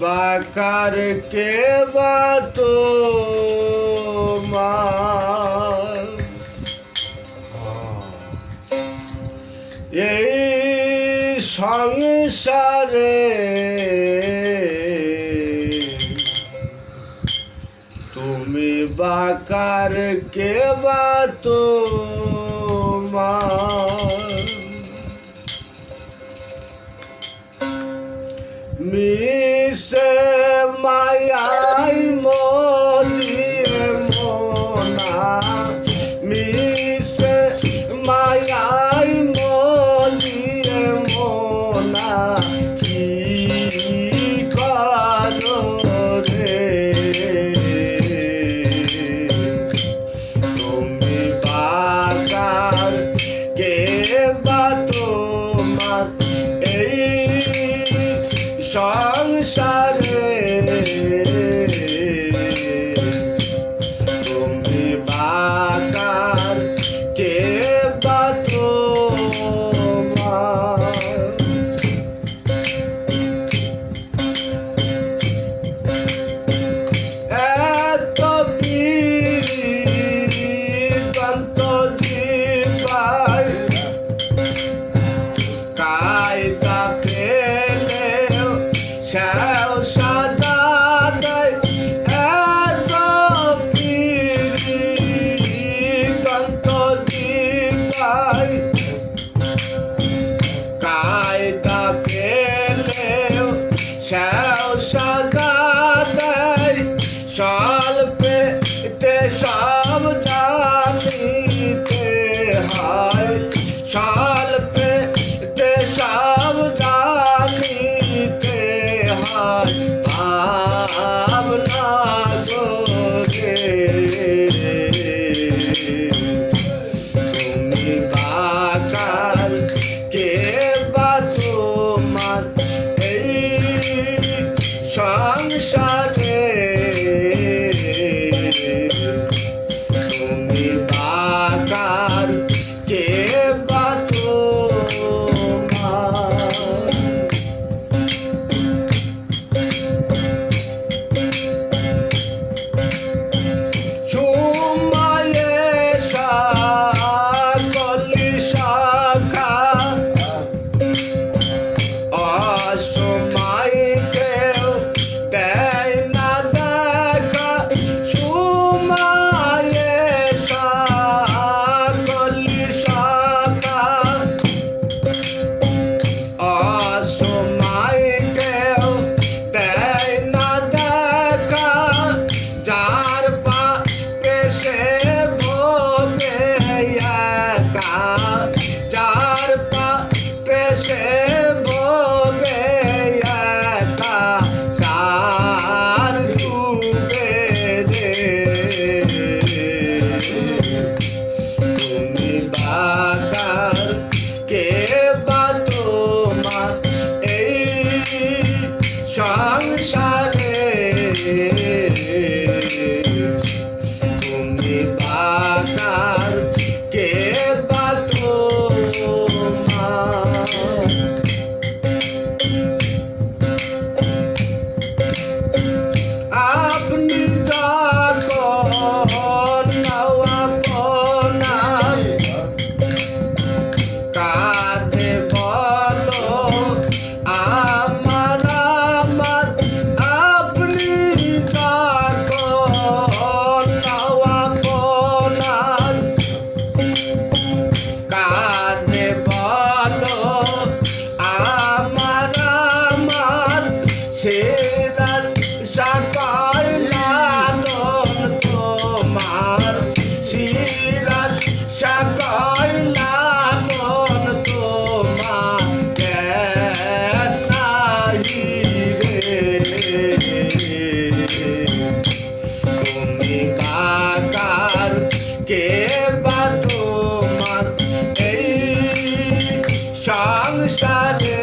বাকার কে বা এই সংসারে তুমি বাকার কে বাতো মা me নিশে মায়াই মদিয়ে মোনা মি shine. ah. সংসারে